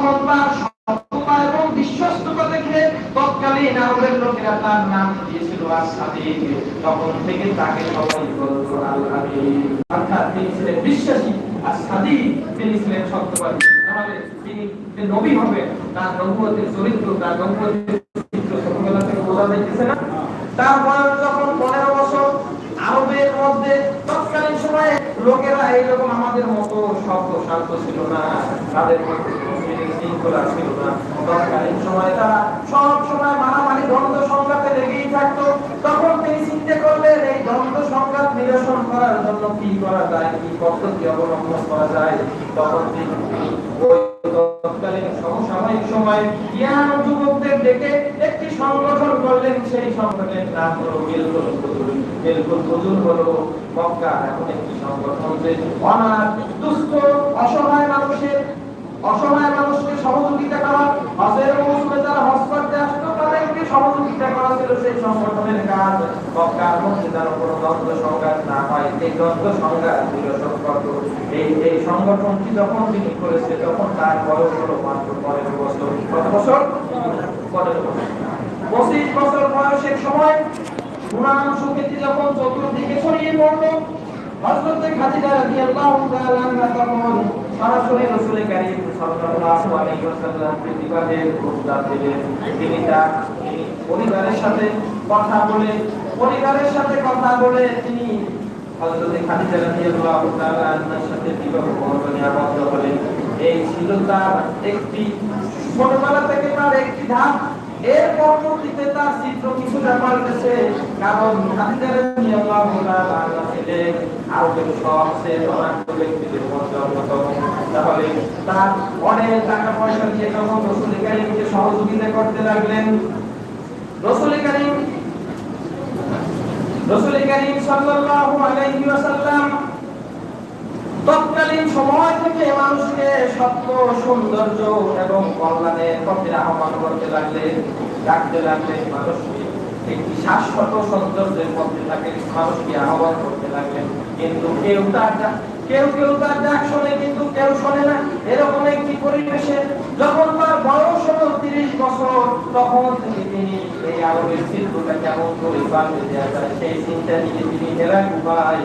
সফলতা সফলতা এবং বিশ্বস্ততা দেখে তৎকালীন আরবের লোকেরা তার নাম দিয়েছিল আসাদিক তখন থেকে তাকে সবাই বলতো আল অর্থাৎ তিনি ছিলেন বিশ্বাসী। আর তিনি ছিলেন সত্যবাদী। তাহলে তিনি নবী হবে তার নবুয়তের চরিত্র, তার নবুয়তের চিত্র ছোটবেলা থেকে বোঝা যাইতেছে না। তার বয়স যখন পনেরো বছর, আরবের মধ্যে তৎকালীন সময়ে লোকেরা এইরকম আমাদের মতো শব্দ শান্ত ছিল না। তাদের মধ্যে শৃঙ্খলা ছিল না। তৎকালীন সময়ে তারা সব সময় মারামারি, দ্বন্দ্ব, সংঘাতে লেগেই থাকতো। তখন তিনি চিন্তা করলেন, এই দ্বন্দ্ব, সংঘাত নিরসন করার জন্য কি করা যায়, কি পদ্ধতি অবলম্বন করা যায়? তখন তিনি তৎকালীন সমসাময়িক সময়ে ইয়ান যুবকদের ডেকে একটি সংগঠন করলেন। সেই সংগঠনের নাম হলো মিলকুল ফুজুর মিলকুল ফুজুর হলো মক্কা এমন একটি সংগঠন যে অনাথ দুস্থ, অসহায় মানুষের অসহায় মানুষকে সহযোগিতা করা হজের মৌসুমে যারা হজ করতে আসতো, তাদেরকে সহযোগিতা করা ছিল সেই সংগঠনের কাজ। মক্কার মধ্যে যেন কোনো দ্বন্দ্ব সংঘাত না হয়, এই দ্বন্দ্ব সংঘাত নিরসন করত এই এই সংগঠনটি যখন তিনি করেছে, তখন তার বয়স হলো মাত্র পনেরো বছর। কত বছর? পনেরো বছর। পঁচিশ বছর বয়সের সময় গুণান সুখ্যাতি যখন চতুর্দিকে ছড়িয়ে পড়ল, হযরতে খাদিজা রাদিয়াল্লাহু তাআলা তখন সরাসরি রাসূল কারীম সাল্লাল্লাহু আলাইহি ওয়াসাল্লাম প্রতিবাদের প্রস্তাব দিলেন। তিনি তার পরিবারের সাথে কথা বলে পরিবারের সাথে কথা বলে তিনি হযরতে খাদিজা রাদিয়াল্লাহু তাআলা আনহার সাথে বিবাহ বন্ধনে আবদ্ধ হলেন। এই ছিল তার একটি ছোটবেলা থেকে তার একটি ধাপ। এর পরবর্তীতে তার চিত্র কিছুটা পাল্টেছে, কারণ রাদিয়াল্লাহু তাআলা আনহা ছিলেন আরবের সবচেয়ে ধনাঢ্য ব্যক্তিদের মধ্যে অন্যতম। তাহলে তার অনেক টাকা পয়সা দিয়ে যখন রসুল কারিমকে সহযোগিতা করতে লাগলেন। রসুল কারিম রসুল কারিম সাল্লাল্লাহু আলাইহি ওয়াসাল্লাম তৎকালীন সময় থেকে মানুষকে সত্য, সৌন্দর্য এবং কল্যাণের পথে আহ্বান করতে লাগলেন ডাকতে লাগলেন মানুষকে একটি শাশ্বত সৌন্দর্যের মধ্যে তাকে মানুষকে আহ্বান করতে লাগলেন। কিন্তু কেউ তার কেউ কেউ তার ডাক শোনে, কিন্তু কেউ শোনে না। এরকম একটি পরিবেশে যখন তার বয়স হলো তিরিশ বছর, তখন থেকে তিনি এই আরবের শিল্পটা কেমন করে পাল্টে দেওয়া যায়, সেই চিন্তা নিয়ে তিনি হেরা গুহায়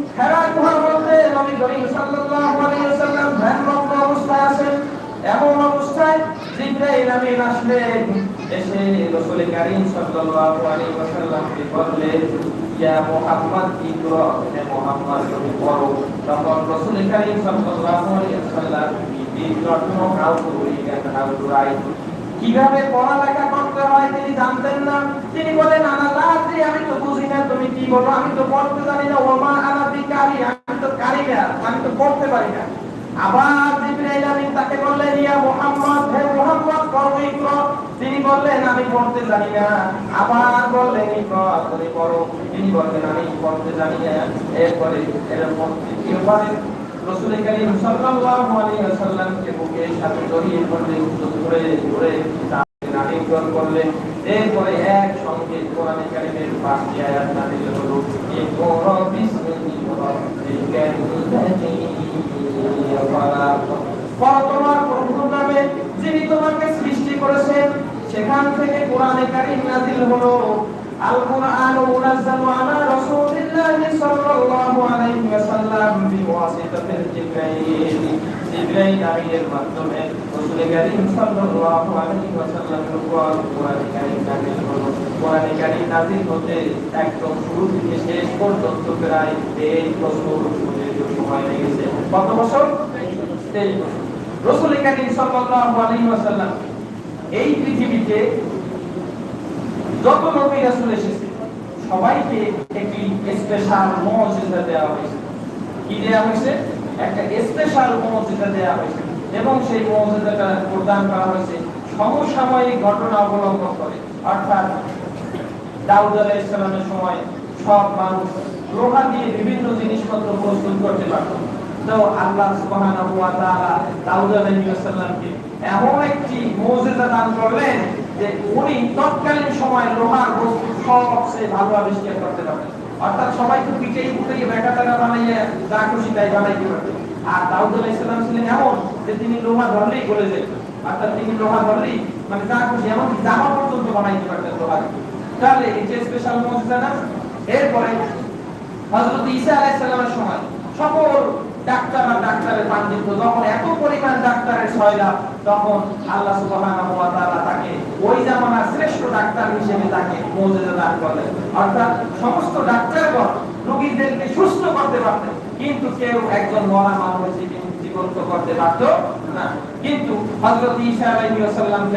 হেরা গুহার মধ্যে নবী করিম সাল্লাল্লাহু তখন রাসূল কারীম সাল্লাল্লাহু আলাইহি ওয়াসাল্লাম কীভাবে পড়ালেখা করতে হয় তিনি জানতেন না। তিনি বলেন, আনা লাদ্রি, আমি তো বুঝি না তুমি কি বলো, আমি তো পড়তে জানি না। ওমা আনা বিকারি, আমি তো কারিগর আমি তো পড়তে পারি না। আবার জিবরাইল আমিন তাকে বললেন, ইয়া মুহাম্মদ, হে মুহাম্মদ ইকরা তিনি বললেন, আমি পড়তে জানি না। আবার বললেন ইকরা তুমি পড়ো। তিনি বললেন, আমি পড়তে জানি না। এরপরে এরকম তৃতীয়বার রসুল করিম সাল্লাল্লাহু আলাইহি ওয়াসাল্লামকে বুকে সাথে জড়িয়ে ধরলেন ধরে ধরে আলিঙ্গন করলেন। এরপরে এক সঙ্গে কোরআনে কারিমের পাঁচটি আয়াত নাযিল হলো, ইকরা বিসমি রাব্বিকাল্লাযী খলাক পড়ো তোমার প্রভুর নামে যিনি তোমাকে সৃষ্টি করেছেন, সেখান থেকে কোরআনে কারিম নাযিল হলো। আল কুরআন মুনাজ্জালু আলা রাসূলিল্লাহি সাল্লাল্লাহু আলাইহি ওয়াসাল্লাম বিওয়াসিতাতিল জিবরাইল জিবরাইল আমিনের মাধ্যমে রাসূল কারীম সাল্লাল্লাহু আলাইহি ওয়াসাল্লামের উপর কোরআন কারীম নাযিল হলো কোরআন কারীম নাযিল হতে একদম শুরু থেকে শেষ পর্যন্ত প্রায় এই বছর সময় লেগেছে। কত বছর? 23 বছর। রাসূল কারীম সাল্লাল্লাহু আলাইহি ওয়াসাল্লাম এই পৃথিবীতে যত নবী রাসূল এসেছে, সবাইকে একটি স্পেশাল মর্যাদা দেওয়া হয়েছে। কি দেওয়া হয়েছে? একটা স্পেশাল মর্যাদা দেওয়া হয়েছে। এবং সেই মর্যাদাটা প্রদান করা হয়েছে সমসাময়িক ঘটনা অবলম্বন করে। অর্থাৎ দাউদ আলাইহিসসালামের সময় সব মানুষ লোহা দিয়ে বিভিন্ন জিনিসপত্র প্রস্তুত করতে পারত। তো আল্লাহ সুবহানাহু ওয়া তাআলা দাউদ আলাইহিসসালামকে এমন একটি মুজিজা দান করলেন যে উনি তৎকালীন সময় লোহার বস্তু সবচেয়ে ভালো আবিষ্কার করতে অর্থাৎ সবাই তো পিঠে পুটে বেটা টাকা যা খুশি তাই বানাইতে পারতেন। আর দাউদ আলাইহিসসালাম ছিলেন এমন যে তিনি লোহা ধরলেই গলে যেত। অর্থাৎ তিনি লোহা ধরলেই মানে যা খুশি, এমনকি জামা পর্যন্ত বানাইতে পারতেন লোহা দিয়ে। তাহলে এই যে স্পেশাল মজুদা না, এরপরে হযরত ঈসা আলাইহিস সালামের সময় সকল ডাক্তারের যখন এত পরিমাণ ডাক্তারের তখন আল্লাহ তাকে ওই জামানার শ্রেষ্ঠ ডাক্তার হিসেবে তাকে দান করলেন। অর্থাৎ সমস্ত ডাক্তারগণ রোগীদেরকে সুস্থ করতে কিন্তু কেউ একজন মরা মানুষ জীবন- জীবন্ত করতে পারতো না। কিন্তু হযরত ঈসা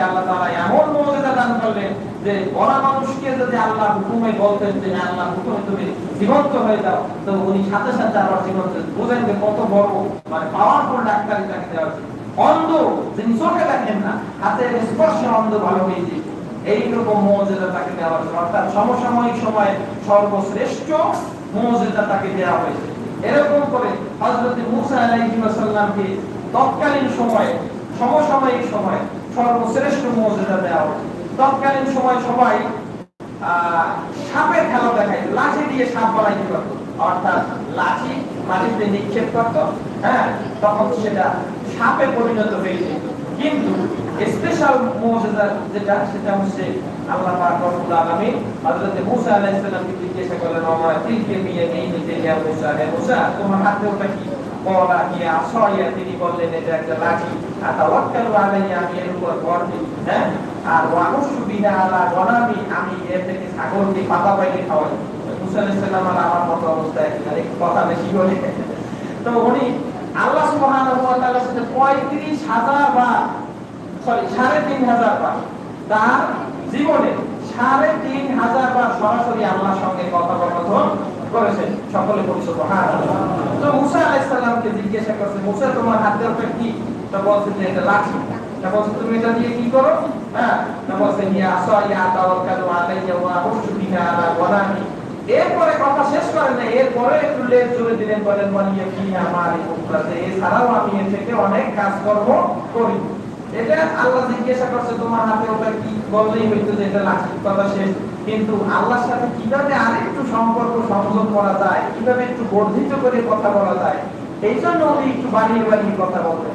আল্লাহ তাআলা এমন মৌজুদা দান করলেন যে মরা মানুষকে যদি আল্লাহ হুকুমে বলতেন যে হ্যাঁ, আল্লাহ হুকুমে তুমি জীবন্ত হয়ে যাও। তো উনি সাথে সাথে আবার জীবন্ত বুঝেন যে কত বড় মানে পাওয়ারফুল ডাক্তার তাকে দেওয়া হয়েছে। অন্ধ, যিনি চোখে দেখেন না, হাতের স্পর্শে অন্ধ ভালো হয়ে যায় এইরকম মর্যাদা তাকে দেওয়া হয়েছে। অর্থাৎ সমসাময়িক সময়ে সর্বশ্রেষ্ঠ মর্যাদা তাকে দেওয়া হয়েছে। এরকম করে হযরত মুসা সালামকে তৎকালীন সময়ে, সমসাময়িক সময়ে সর্বশ্রেষ্ঠ মর্যাদা দেওয়া হয়েছে। তৎকালীন সময় সবাই সাপের খেলা দেখায় লাঠি দিয়ে সাপ বানাইতে পারত অর্থাৎ লাঠি মাটিতে নিক্ষেপ করত হ্যাঁ? তখন সেটা সাপে পরিণত হয়ে কিন্তু স্পেশাল মৌজুদা যেটা, সেটা হচ্ছে আল্লাহ পাক রব্বুল আলামিন হযরত মুসা আলাইহিস সালামকে জিজ্ঞাসা করলেন আমার তিলকে নিয়ে নেই নিতে ইয়া মুসা? হে মুসা, তোমার হাতে ওটা কি? বলা কি আসয়া তিনি বললেন, এটা একটা লাঠি। আতাওয়াক্কালু আলাইয়া, আমি এর উপর ভর দিই। হ্যাঁ? আর ওয়ানুসু বিহা আলা গনামি আমি এর থেকে ছাগলকে পাতা পাইলে খাওয়াই। মুসা আলাইহিস সালাম আর আমার মতো অবস্থায় মানে কথা বেশি বলে। তো উনি আল্লাহ সুবহানাহু ওয়া তাআলার সাথে 35000 বার সরি সাড়ে তিন হাজার বার তার জীবনে সাড়ে তিন হাজার বার সরাসরি আল্লাহর সঙ্গে কথোপকথন করেছেন। সকলে পরিচিত হ্যাঁ তো মুসা আলাইহিস সালামকে জিজ্ঞাসা করছে মুসা তোমার হাতে ওটা কি? তো বলছে যে এটা লাঠি। বলছে তুমি কি করো? হ্যাঁ তাওয়াক্কালু ওয়া আলা এরপরে কথা শেষ করেন না এরপরে একটু লেজ জুড়ে দিলেন, বলেন কি আমার আমি এর থেকে অনেক করি। এটা আল্লাহ জিজ্ঞাসা করছে, তোমার হাতে ওটা কি বললেই হইতো যে এটা কথা শেষ? কিন্তু আল্লাহর সাথে কীভাবে আরেকটু সম্পর্ক সংযোগ করা যায়, কীভাবে একটু বর্ধিত করে কথা বলা যায়, এই জন্য উনি একটু বাড়িয়ে বাড়িয়ে কথা বলতেন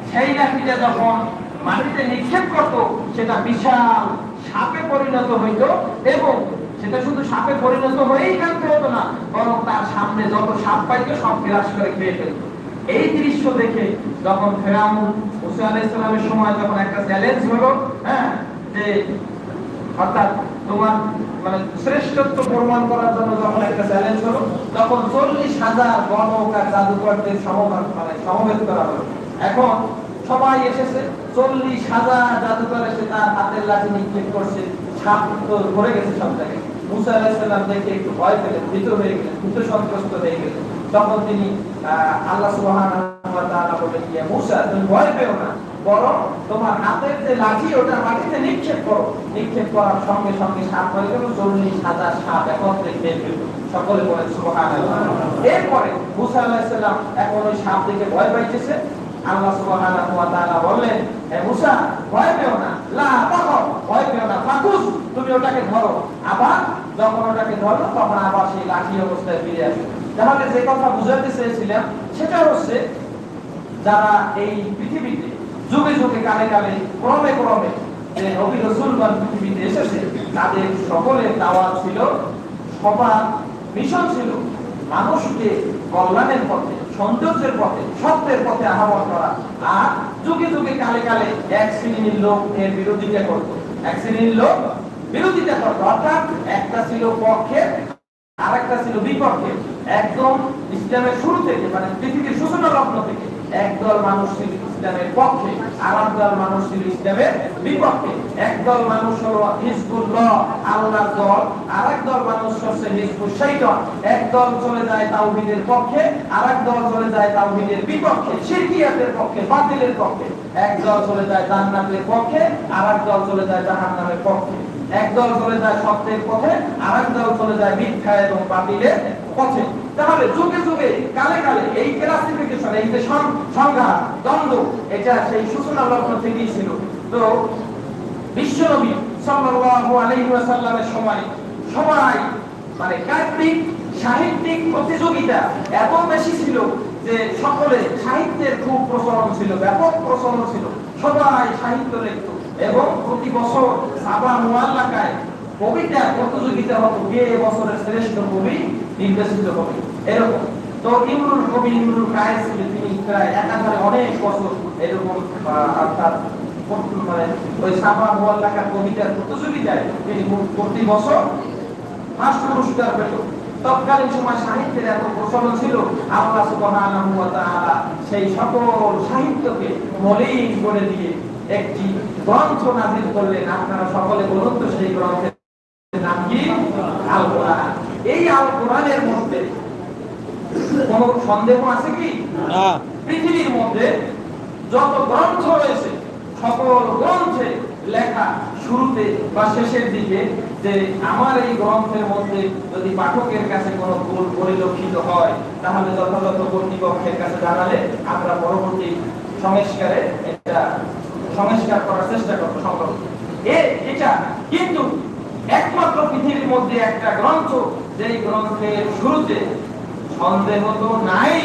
সেই লাঠিটা যখন মাটিতে নিক্ষেপ করত, সেটা বিশাল সাপে পরিণত হইত এবং সেটা শুধু সাপে পরিণত হয়েই ফেলতে হতো না, বরং তার সামনে যত সাপ পাইতো, সব গ্রাস করে খেয়ে ফেলত। এই দৃশ্য দেখে যখন ফেরাউন মুসা আলাইহিস সালামের সময় যখন একটা চ্যালেঞ্জ হলো হ্যাঁ যে অর্থাৎ তোমার মানে শ্রেষ্ঠত্ব প্রমাণ করার জন্য যখন একটা চ্যালেঞ্জ হলো, তখন চল্লিশ হাজার গণক আর জাদুকরদের মানে সমবেত করা হলো। এখন সবাই এসেছে, চল্লিশ হাজার জাদুকর এসে তার হাতের লাঠি নিক্ষেপ করছে, সাপ ধরে গেছে সব জায়গায়। মুসা আলাইসাল্লাম দেখে একটু ভয় পেলেন ভীত হয়ে গেলেন, ভীত সন্ত্রস্ত হয়ে গেলেন। তখন তিনি আল্লাহ তাআলা বলেন ইয়া মুসা, তুমি ভয় পেও না। বরং তোমার হাতের যে লাঠি, ওটা মাটিতে নিক্ষেপ করো। নিক্ষেপ করার সঙ্গে সঙ্গে সাপ হয়ে গেল, চল্লিশ হাজার সাপ একত্রে খেয়ে ফেলল। সকলে বলেন, সুবহানাল্লাহ। এরপরে মুসা আলাইহিস সালাম এখন ওই সাপ দেখে ভয় পাইতেছে। আল্লাহ সুবহানাহু ওয়া তাআলা বললেন, হে মুসা, ভয় পেও না। লা ভয় পেও না। ফাকুস, তুমি ওটাকে ধরো। আবার যখন ওটাকে ধরো তখন আবার সেই লাঠি অবস্থায় ফিরে আসবে তাহলে যে কথা বুঝাতে চেয়েছিলাম, সেটা হচ্ছে যারা এই পৃথিবীতে যুগে যুগে, কালে কালে, ক্রমে ক্রমে যে নবী পৃথিবীতে এসেছে, তাদের সকলের দাওয়াত ছিল, সবার মিশন ছিল মানুষকে কল্যাণের পথে সৌন্দর্যের পথে, সত্যের পথে আহ্বান করা। আর যুগে যুগে কালে কালে এক শ্রেণির লোক এর বিরোধিতা করত। এক শ্রেণির লোক বিরোধিতা করত। অর্থাৎ একটা ছিল পক্ষে আর একটা ছিল বিপক্ষে একদম ইসলামের শুরু থেকে মানে পৃথিবীর সূচনা লগ্ন থেকে। একদল মানুষ ছিল ইসলামের পক্ষে আর একদল মানুষ ছিল ইসলামের বিপক্ষে। একদল মানুষ হলো হিজবুল্লাহ, আল্লাহর দল। আর একদল মানুষ হচ্ছে হিজবুল শৈতান। একদল চলে যায় তাওহীদের পক্ষে আর একদল চলে যায় তাওহীদের বিপক্ষে। শিরকিয়াতের পক্ষে, বাতিলের পক্ষে। একদল চলে যায় জান্নাতের পক্ষে আর একদল চলে যায় জাহান্নামের পক্ষে। একদল চলে যায় সত্যের পথে আর একদল চলে যায় মিথ্যা এবং বাতিলের পথে। তাহলে যুগে যুগে, কালে কালে এই ক্লাসিফিকেশন এই যে সংজ্ঞা, দ্বন্দ্ব, এটা সেই সূচনা লগ্ন থেকেই ছিল। তো বিশ্বনবী সাল্লাল্লাহু আলাইহি ওয়াসাল্লামের সময় সময় মানে কাব্যিক সাহিত্যিক প্রতিযোগিতা এত বেশি ছিল যে সকলে সাহিত্যের খুব প্রচলন ছিল, ব্যাপক প্রচলন ছিল। সবাই সাহিত্য লিখত এবং প্রতি বছর সাবা মুআল্লাকায় কবিতা প্রতিযোগিতা হতো। কে বছরের শ্রেষ্ঠ কবি নির্দেশিত হবে? এরকম। তো ইমরুল কবি, ইমরুল কায়েস তিনি প্রায় একাধারে অনেক বছর এরকম মানে ওই মুআল্লাকার কবিতার প্রতিযোগিতায় তিনি প্রতি বছর পুরস্কার তৎকালীন সময় সাহিত্যের এত প্রচলন ছিল, আল্লাহ সেই সকল সাহিত্যকে মলিন করে দিয়ে একটি গ্রন্থ নাজিল করলেন। আপনারা সকলে বলুন তো সেই গ্রন্থের নাম কি? আল এই আল মধ্যে কোনো সন্দেহ আছে কি? না। পৃথিবীর মধ্যে যত গ্রন্থ রয়েছে সকল গ্রন্থে লেখা শুরুতে বা শেষের দিকে যে আমার এই গ্রন্থের মধ্যে যদি পাঠকের কাছে কোনো ভুল পরিলক্ষিত হয় তাহলে যথাযথ কর্তৃপক্ষের কাছে জানালে আমরা পরবর্তী সংস্কারে এটা সংস্কার করার চেষ্টা করব এ এটা কিন্তু একমাত্র পৃথিবীর মধ্যে একটা গ্রন্থ যেই গ্রন্থের শুরুতে সন্দেহ তো নাই,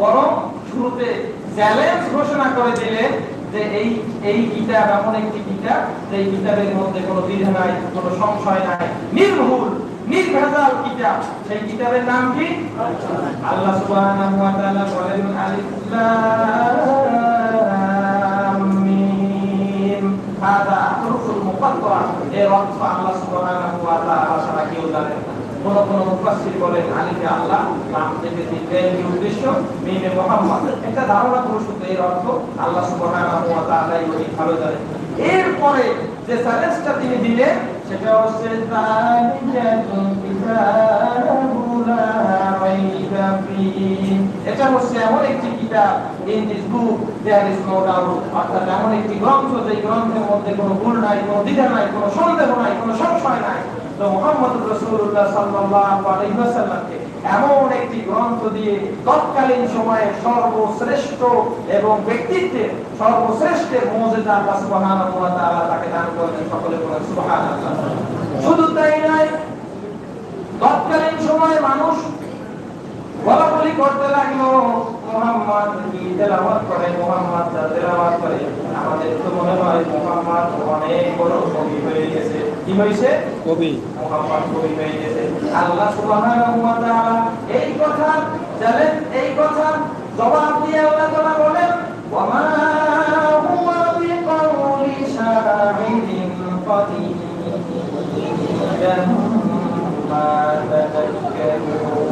বরং শুরুতে চ্যালেঞ্জ ঘোষণা করে দিলেন যে এই এই কিতাব এমন একটি কিতাব যে কিতাবের মধ্যে কোনো দ্বিধা নাই, কোনো সংশয় নাই, নির্ভুল, নির্ভেজাল কিতাব সেই কিতাবের নাম কি? আল্লাহ সুবহানাহু ওয়া তাআলা বলেন, আলিফ লাম মিম। হাদা হুরুফুল মুকাত্তাআ এর অর্থ আল্লাহ সুবহানাহু ওয়া তাআলা ছাড়া কেউ জানে না। কোন কোন মুফাসসির বলেন আলিফে আল্লাহ নাম থেকে কি উদ্দেশ্য, মিমে মুহাম্মদ। একটা ধারণা এর অর্থ আল্লাহ সুবহানাহু ওয়া এই ভালো এরপরে যে তিনি দিলেন, সেটা হচ্ছে, তালিকাতুল রাইবা এটা হচ্ছে এমন একটি কিতাব in this book there is no doubt অর্থাৎ এমন একটি গ্রন্থ যে গ্রন্থের মধ্যে কোনো ভুল নাই, কোনো দ্বিধা নাই, কোনো সন্দেহ নাই, কোনো সংশয় নাই। এমন একটি গ্রন্থ দিয়ে তৎকালীন সময়ে সর্বশ্রেষ্ঠ এবং ব্যক্তিত্বের সর্বশ্রেষ্ঠের তাআলা তাকে দান করেছেন সকলে শুধু তাই নয়, তৎকালীন সময়ে মানুষ বলা বলি করতে লাগল মোহাম্মদ কি তেলাওয়াত করে মোহাম্মদ যা তেলাওয়াত করে। আমাদের তো মনে হয় মোহাম্মদ অনেক বড় কবি হয়ে গেছে। কি হয়েছে কবি। মোহাম্মদ কবি হয়ে গেছে। আল্লাহ সুবহানাহু ওয়া তাআলা এই কথা জানেন এই কথা জবাব দিয়ে আল্লাহ তাআলা বলেন। ওয়ামা হুয়া বিকাউলি শাহিদিন মা তাযাক্কারুন। কথাগুলো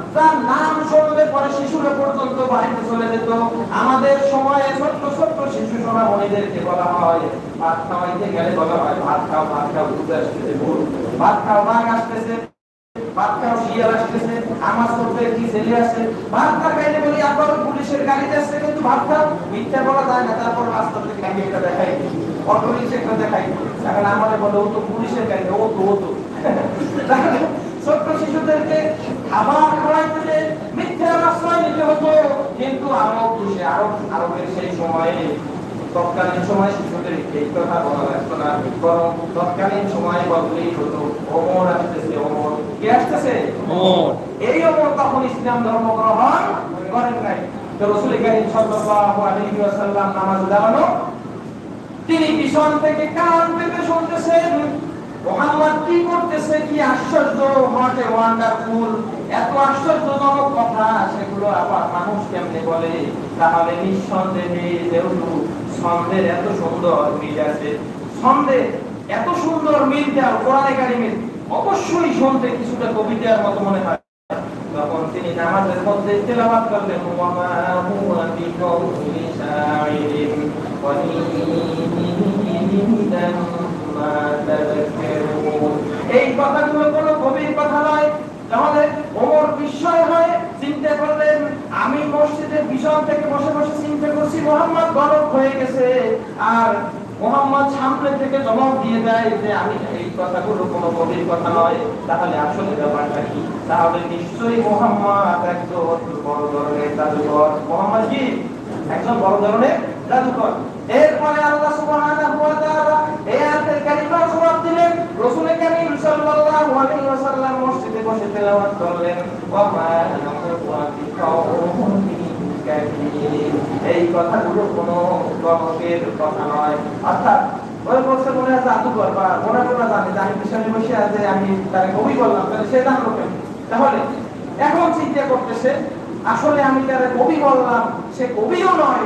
তার নাম শুনলে পরে শিশুরা পর্যন্ত বাড়িতে চলে যেত। আমাদের সময়ে ছোট্ট ছোট্ট শিশু সোনামণিদেরকে বলা হয়, ভাত খাওয়াইতে গেলে বলা হয়, ভাত খাও ভাত খাও দুধ আসতেছে ভুল ভাত খাও, বাঘ আসতেছে, ভাত খাও, শিয়াল আসতেছে, আমার ছোট্ট একটি ছেলে আসছে ভাত না খাইলে বলি আবার পুলিশের গাড়িতে আসছে, কিন্তু ভাত খাও। মিথ্যা বলা যায় না, তারপর বাস্তব থেকে আমি এটা দেখাই। অটো রিক্সা দেখাই। এখন আমাদের বলে, ও তো পুলিশের গাড়ি, ও তো ও তো। ছোট্ট শিশুদেরকে খাবার খাওয়াইতে যে মিথ্যার আশ্রয় নিতে হতো। কিন্তু আরব দেশে আরব আরবের সেই সময়ে তৎকালীন সময় শিশুদের এই কথা বলা লাগতো না। বরং তৎকালীন সময় বললেই হতো ওমর আসতেছে ওমর কে আসতেছে? এই ওমর তখন ইসলাম ধর্ম গ্রহণ করেন নাই। তো রসুল করিম সাল্লাল্লাহু আলাইহি ওয়াসাল্লাম নামাজ দাঁড়ানো তিনি পিছন থেকে কান পেতে শুনতেছেন। অবশ্যই শুনতে কিছুটা কবিতার মতো মনে হয়। তখন তিনি নামাজের মধ্যে তেলাওয়াত করলেন এই কথাগুলো কোনো কবির কথা নয়। তাহলে ওমর বিস্ময় হয়ে, চিন্তা করলেন আমি মসজিদের পিছন থেকে বসে বসে চিন্তা করছি মোহাম্মদ গরব হয়ে গেছে। আর মোহাম্মদ সামনে থেকে জবাব দিয়ে দেয় যে, আমি এই কথাগুলো কোনো কবির কথা নয়। তাহলে আসলে ব্যাপারটা কি? তাহলে নিশ্চয়ই মোহাম্মদ একজন বড় ধরনের জাদুকর মোহাম্মদ কি? একজন বড় ধরনের জাদুকর এরপরে আল্লাহ সুবহানাহু ওয়া তাআলা এই আয়াতের কারিমা জবাব দিলেন। রাসূল কারীম সাল্লাল্লাহু আলাইহি ওয়াসাল্লাম মসজিদে বসে তেলাওয়াত করলেন। ওয়া মা বিকাউলি এই কথাগুলো কোনো গণকের কথা নয়। অর্থাৎ ওই বলছে, মনে আছে জাদুকর বা মনে করে জানে আমি পিছনে বসে আছে, আমি তার কবি বললাম তাহলে সে জানলো কেন? তাহলে এখন চিন্তা করতেছে, আসলে আমি তার কবি বললাম সে কবিও নয়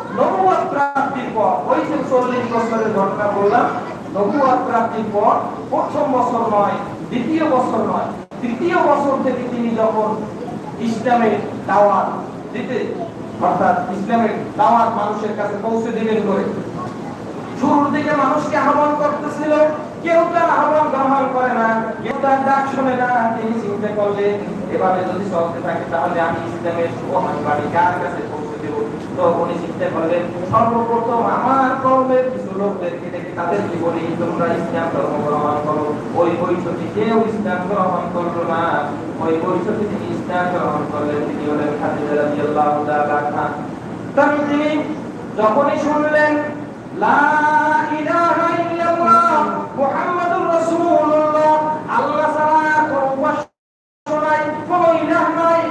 নবুয়ত প্রাপ্তির পর, ওই যে চল্লিশ বছরের ঘটনা বললাম নবুয়ত প্রাপ্তির পর প্রথম বছর নয়, দ্বিতীয় বছর নয়, তৃতীয় বছর থেকে তিনি যখন ইসলামের দাওয়াত দিতে, অর্থাৎ ইসলামের দাওয়াত মানুষের কাছে পৌঁছে দিলেন করে, শুরুর দিকে মানুষকে আহ্বান করতেছিল, কেউ তার আহ্বান গ্রহণ করে না, কেউ তার ডাক শুনে না, তিনি চিন্তা করলেন এভাবে যদি চলতে থাকে, তাহলে আমি ইসলামের বাড়ি কার কাছে তো উনি চিন্তা করলেন সর্বপ্রথম আমার কর্মের কিছু লোকদেরকে তোমরা ইসলাম ধর্ম গ্রহণ করো। ওই কেউ ইসলাম গ্রহণ করল না। ওই তিনি ইসলাম গ্রহণ করলেন। তিনি হলেন তিনি যখনই শুনলেন আল্লাহ ছাড়া কোনো নাই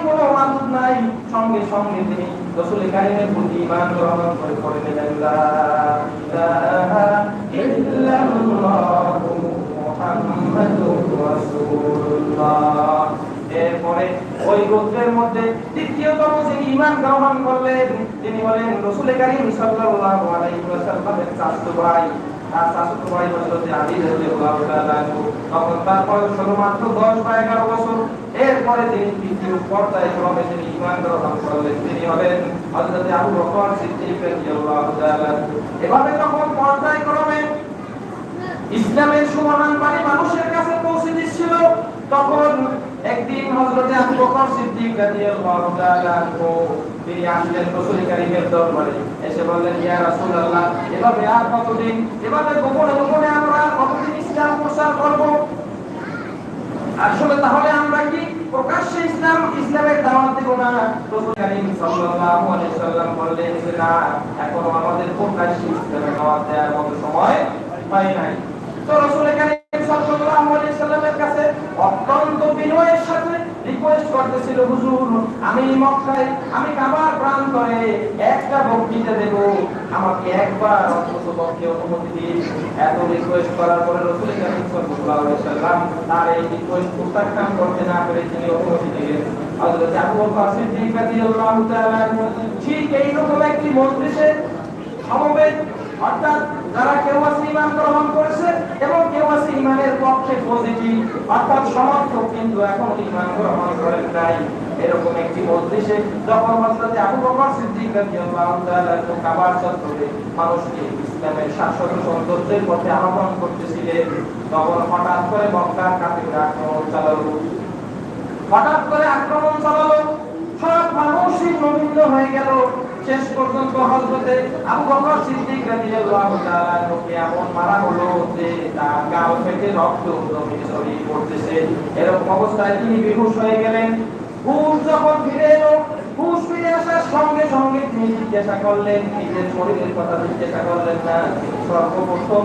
নাই। সঙ্গে সঙ্গে তিনি রাসূল কারীমের প্রতি ঈমান গ্রহণ করে করে নিলেন এরপরে ওই গোত্রের মধ্যে তৃতীয়তম যিনি ইমান গ্রহণ করলেন, তিনি হলেন রাসূল কারীম সাল্লাল্লাহু আলাইহি ওয়াসাল্লামের চাচাতো ভাই। আর চাচাতো ভাই হযরত আলী রাদিয়াল্লাহু তাআলা তখন তার বয়স হলো 10 বা 11 বছর। এরপরে তিনি তৃতীয় পর্যায়ে ক্রমে তিনি ঈমান গ্রহণ করলেন। তিনি হলেন হযরত আবু বকর সিদ্দিক রাদিয়াল্লাহু তাআলা এভাবে তখন পর্যায়ক্রমে ইসলামের সুমহান বাণী মানুষের কাছে পৌঁছে দিচ্ছিল, তখন একদিন হযরতে আবু বকর সিদ্দিক রাদিয়াল্লাহু তাআলা তিনি আসলেন রাসূল দরবারে। এসে বললেন, ইয়া এভাবে আর কতদিন, এভাবে গোপনে গোপনে আমরা কতদিন ইসলাম করব? আসলে তাহলে আমরা কি প্রকাশ্যে ইসলাম, ইসলামের দাওয়াত দেব না? রাসূল সাল্লাল্লাহু আলাইহি সাল্লাম বললেন, যে না, এখনও আমাদের প্রকাশ্যে ইসলামের দাওয়াত দেওয়ার মতো সময় হয় নাই। তো রাসূল কারীম সাল্লাল্লাহু আলাইহি সাল্লামের কাছে অত্যন্ত বিনয়ের সাথে রিকোয়েস্ট করতেছিল হুজুর, আমি মক্কায়, আমি একটা রিকোয়েস্ট করার পরে রাসূল কারীম এই রিকোয়েস্ট প্রত্যাখ্যান করতে না পেরে তিনি অনুমতি দিলেন হযরত আবু বকর সিদ্দিক ঠিক এইরকম একটি মজলিসে সমবেত, অর্থাৎ যারা কেউ আছে ইমান গ্রহণ করেছে এবং কেউ আছে ইমানের পক্ষে পজিটিভ অর্থাৎ সমর্থক কিন্তু এখন ইমান গ্রহণ করেন নাই। এরকম একটি মজলিসে যখন হযরত আবু বকর সিদ্দিক কাবার চত্বরে মানুষকে ইসলামের শাশ্বত সৌন্দর্যের পথে আহ্বান করতেছিলেন, তখন হঠাৎ করে মক্কার কাফিররা আক্রমণ চালালো। হঠাৎ করে আক্রমণ চালালো, সব মানুষই নবীন্দ হয়ে গেল। শেষ পর্যন্ত হজরতে আবু বকর সিদ্দিক রাদিয়াল্লাহু তাআলা কে এমন মারা হলো যে তার গাল থেকে রক্ত জমিনে ছড়িয়ে পড়তেছে। এরকম অবস্থায় তিনি বেহুশ হয়ে গেলেন। হুশ যখন ফিরে এলো, হুশ ফিরে আসার সঙ্গে সঙ্গে তিনি জিজ্ঞাসা করলেন নিজের শরীরের কথা জিজ্ঞাসা করলেন না, সর্বপ্রথম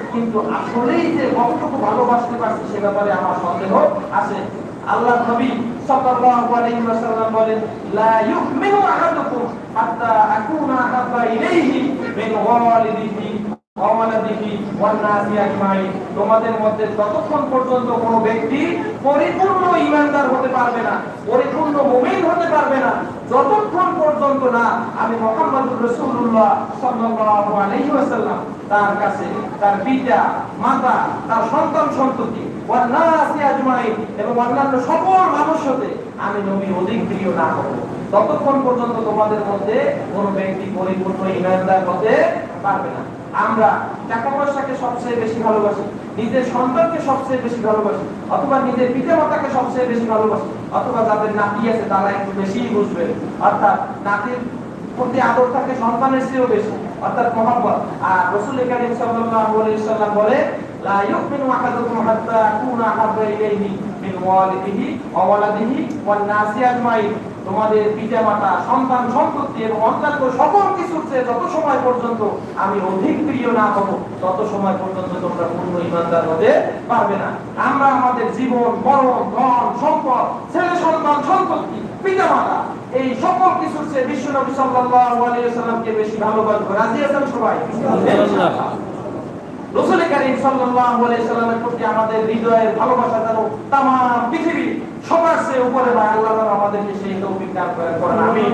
কিন্তু আসলেই যে কতটুকু ভালোবাসতে পারছি সে ব্যাপারে আমার সন্দেহ আছে। আল্লাহ নবী সাল্লাল্লাহু আলাইহি ওয়াসাল্লাম বলেন, লা ইউমিনু আহাদুকুম হাত্তা আকুনা হাব্বা ইলাইহি মিন ওয়ালিদিহি তোমাদের মধ্যে ততক্ষণ পর্যন্ত কোনো ব্যক্তি পরিপূর্ণ ঈমানদার হতে পারবে না, পরিপূর্ণ মুমিন হতে পারবে না, যতক্ষণ পর্যন্ত না, আমি মুহাম্মদুর রাসূলুল্লাহ সাল্লাল্লাহু আলাইহি ওয়াসাল্লাম তার কাছে, তার পিতা, মাতা, তার সন্তান সন্ততি অথবা নিজের পিতা মাতাকে সবচেয়ে বেশি ভালোবাসি, অথবা যাদের নাতি আছে তারা একটু বেশি বুঝবে। অর্থাৎ নাতির প্রতি আদর থাকে সন্তানের চেয়েও বেশি। অর্থাৎ মহব্বত। আর রসুল সাল্লাল্লাহু আলাইহি সাল্লাম বলে, লা ইউমিনু আহাদুকুম হাত্তা ইলাইহি মিন ওয়ালিদিহি ওয়া ওয়ালাদিহি ওয়ান নাসি আজমাইন। তোমাদের সন্তান সন্ততি এবং অন্যান্য সকল কিছুর চেয়ে যত সময় পর্যন্ত আমি অধিক প্রিয় না হব, তত সময় পর্যন্ত তোমরা পূর্ণ ইমানদার হতে পারবে না। আমরা আমাদের জীবন, মরণ, ধন, সম্পদ, ছেলে সন্তান, সম্পত্তি পিতা মাতা এই সকল কিছুর চেয়ে বিশ্ব নবী সাল্লাল্লাহু আলাইহি ওয়াসাল্লামকে বেশি ভালোবাসবো। রাজি আছেন সবাই? রসুল করিম সাল্লাল্লাহু আলাইহি সাল্লামের প্রতি আমাদের হৃদয়ের ভালোবাসা যেন তাম পৃথিবী সবার চেয়ে উপরে না আল্লাহ তাআলা আমাদেরকে সেই তৌফিক দান করেন আমিন।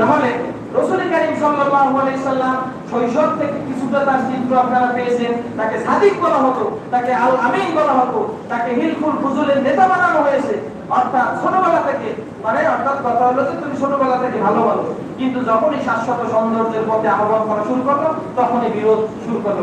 তাহলে রসুল করিম সাল্লাল্লাহু আলাইহি সাল্লাম শৈশব থেকে কিছুটা তার চিত্র আপনারা পেয়েছেন। তাকে সাদিক বলা হতো, তাকে আল বলা হতো, তাকে হিলফুল ফুজুলের নেতা বানানো হয়েছে। অর্থাৎ ছোটবেলা থেকে মানে অর্থাৎ কথা হলো যে তুমি ছোটবেলা থেকে ভালো ভালো কিন্তু যখনই শাশ্বত সৌন্দর্যের পথে আহ্বান করা শুরু করল, তখনই বিরোধ শুরু করল।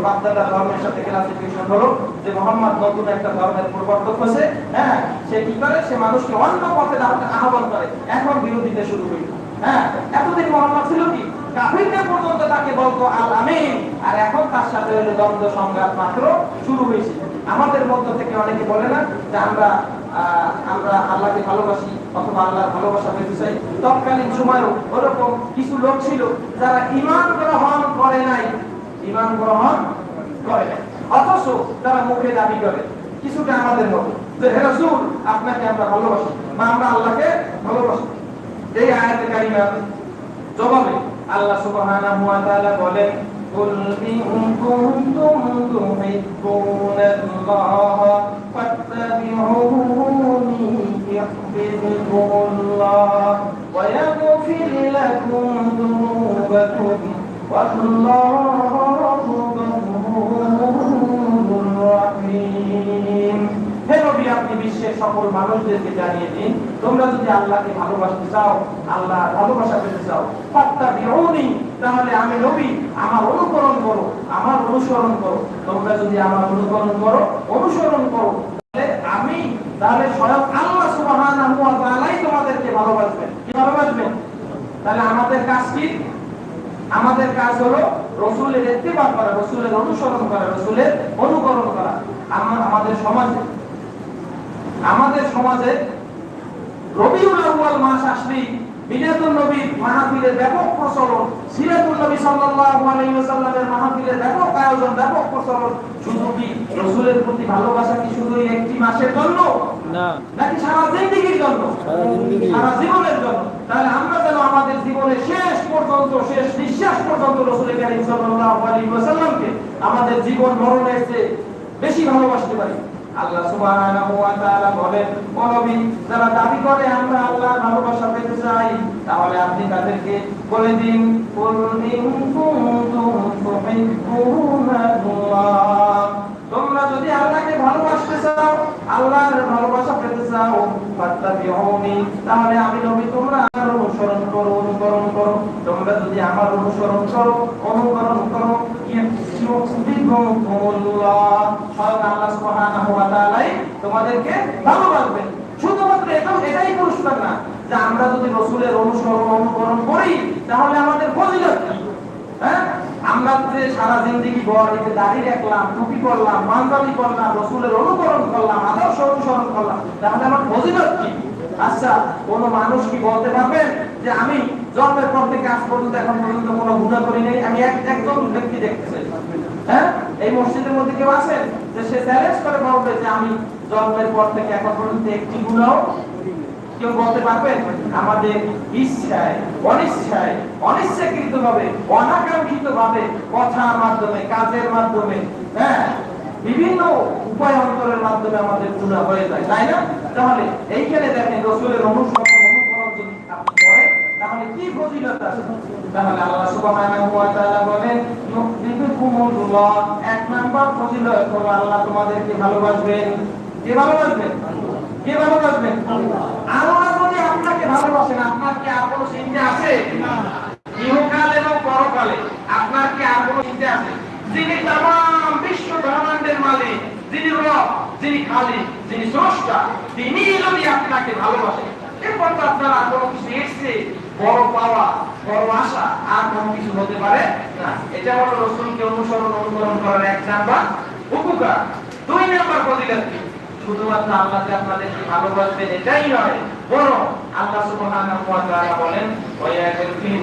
ধর্মের সাথে ক্লাসিফিকেশন হলো যে মোহাম্মদ নতুন একটা ধর্মের প্রবর্তক হয়েছে। হ্যাঁ সে কি করে? সে মানুষকে অন্য পথে আহ্বান করে। এখন বিরোধিতা শুরু হইল। হ্যাঁ এতদিন মোহাম্মদ ছিল কি? পর্যন্ত তাকে বলতো, আল আমিন। আর এখন তার সাথে হলো দ্বন্দ্ব, সংঘাত মাত্র শুরু হয়েছে। আমাদের মধ্য থেকে অনেকে বলে না যে আমরা আমরা আল্লাহকে ভালোবাসি অথবা ভালোবাসা পেতে চাই। তৎকালীন সময়েও ওরকম কিছু লোক ছিল যারা ইমান গ্রহণ করে নাই। ইমান গ্রহণ করে নাই। অথচ তারা মুখে দাবি করে, কিছুটা আমাদের মতো, যে, হে রাসূল, আপনাকে আমরা ভালোবাসি, বা আমরা আল্লাহকে ভালোবাসি। এই আয়াতে কারিমা জবাবে আল্লাহ সুবহানাহু ওয়া তাআলা বলেন قل إن كنتم تحبون الله فاتبعوني يحببكم الله ويغفر لكم ذنوبكم والله غفور رحيم হে নবী আপনি বিশ্বের সকল মানুষদেরকে জানিয়ে দিন তোমরা যদি আল্লাহকে ভালোবাসতে চাও আল্লাহ ভালোবাসা পেতে চাও। ফাত্তা বিউনি তাহলে আমি নবী, আমার অনুকরণ করো, আমার অনুসরণ করো। তোমরা যদি আমার অনুকরণ করো, অনুসরণ করো, তাহলে আমি তাহলে স্বয়ং আল্লাহ সুবহানাহু তোমাদেরকে ভালোবাসবেন কি ভালোবাসবেন তাহলে আমাদের কাজ কি? আমাদের কাজ হলো রসুলের ইত্তেবা করা, রসুলের অনুসরণ করা, রসুলের অনুকরণ করা। আমরা আমাদের সমাজে আমাদের সমাজে রবিউল আউয়াল মাস আসলেই নবীর মাহফিলের ব্যাপক প্রচলন। সিরাতুল নবী সাল্লাল্লাহু আলাইহি ওয়াসাল্লামের মাহফিলের ব্যাপক আয়োজন ব্যাপক প্রচলন। শুধু কি রাসূলের প্রতি ভালোবাসা কি শুধু একটি মাসের জন্য? না। নাকি সারা জিন্দেগীর জন্য? সারা জীবনের জন্য। তাহলে আমরা যেন আমাদের জীবনের শেষ পর্যন্ত শেষ নিঃশ্বাস পর্যন্ত রসুল করিম সাল্লাল্লাহু আলাইহি ওয়াসাল্লামকে আমাদের জীবন মরণের চেয়ে বেশি ভালোবাসতে পারি। আল্লাহ সুবহানাহু ওয়া তাআলা বলেন ও নবী যারা দাবি করে আমরা আল্লাহর ভালোবাসা পেতে চাই তাহলে আপনি তাদেরকে বলে দিন তোমরা যদি আল্লাহকে ভালোবাসতে চাও, আল্লাহর ভালোবাসা পেতে চাও তাহলে আমি নবী, তোমরা আমার অনুসরণ করো, অনুকরণ করো। তোমরা যদি আমার অনুসরণ করো, অনুকরণ করো তোমাদেরকে ভালোবাসবেন শুধুমাত্র এটা এটাই পুরস্কার না যে আমরা যদি রসুলের অনুসরণ অনুকরণ করি, তাহলে আমাদের ফজিলত? হ্যাঁ? আমরা যে সারা জিন্দগি ভর এই যে রাখলাম, টুপি করলাম করলাম, রসুলের অনুকরণ করলাম, আদর্শ অনুসরণ করলাম, তাহলে আমার ফজিলত কি? আচ্ছা কোন মানুষ কি বলতে পারবেন যে আমি জন্মের পর থেকে আজ পর্যন্ত এখন পর্যন্ত কোনো গুণা করি নাই, আমি এক একজন ব্যক্তি দেখতেছি হ্যাঁ? এই মসজিদের মধ্যে কেউ আছেন? যে সে চ্যালেঞ্জ করে বলবে যে আমি জন্মের পর থেকে এখন পর্যন্ত একটি গুণাও কেউ বলতে পারবেন? আমাদের ইচ্ছায় অনিচ্ছায় অনিচ্ছাকৃত ভাবে অনাকাঙ্ক্ষিত ভাবে কথার মাধ্যমে, কাজের মাধ্যমে হ্যাঁ বিভিন্ন উপায় অন্তরের মাধ্যমে আমাদের গুণা হয়ে যায়, তাই না? তাহলে এইখানে দেখেন রসুলের অনুসরণ তাহলে কি ফজিলত আছে? তাহলে আল্লাহ সুবহানাহু ওয়া তাআলা বলেন, ইউহিব্বুকুমুল্লাহ এক নাম্বার ফজিলত হলো আল্লাহ তোমাদেরকে ভালোবাসবেন। কে ভালোবাসবেন? কে ভালোবাসবেন আল্লাহ যদি আপনাকে ভালোবাসেন, আপনার কি আর কোনো চিন্তা আছে? ইহকাল এবং পরকালে আপনার কি আর কোনো চিন্তা আছে? যিনি তাম বিশ্ব ব্রহ্মাণ্ডের মালিক, যিনি রব, যিনি খালিক, যিনি স্রষ্টা, তিনি যদি আপনাকে ভালোবাসেন, এরপর তো আপনার আর কোনো কিছু এসছে, বড় পাওয়া, বড় আশা, আর কোনো কিছু হতে পারে না। এটা হলো রসুলকে অনুসরণ, অনুকরণ করার এক নাম্বার উপকার। দুই নাম্বার ফজিলত কি? শুধুমাত্র আল্লাহ যে আপনাদেরকে ভালোবাসবেন? এটাই নয় বরং আল্লাহ সুবহানাহু ওয়া তাআলা বলেন ওয়ায়াগফির